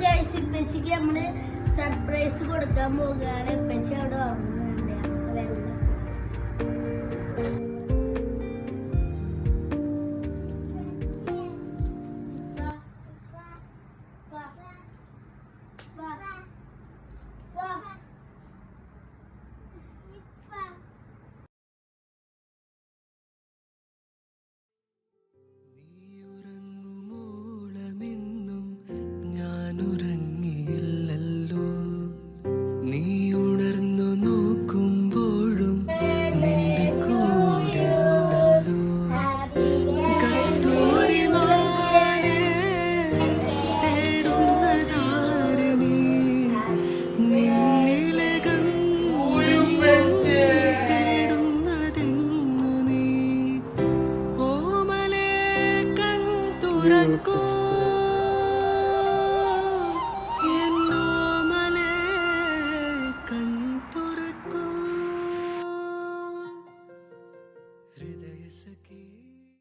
Guys ഇപ്പച്ചിക്ക് നമ്മൾ surprise കൊടുക്കാൻ പോകുകയാണ് ഇപ്പച്ചി തുറക്കൂ കൺ തുറക്കൂ? ഹൃദയ സഖി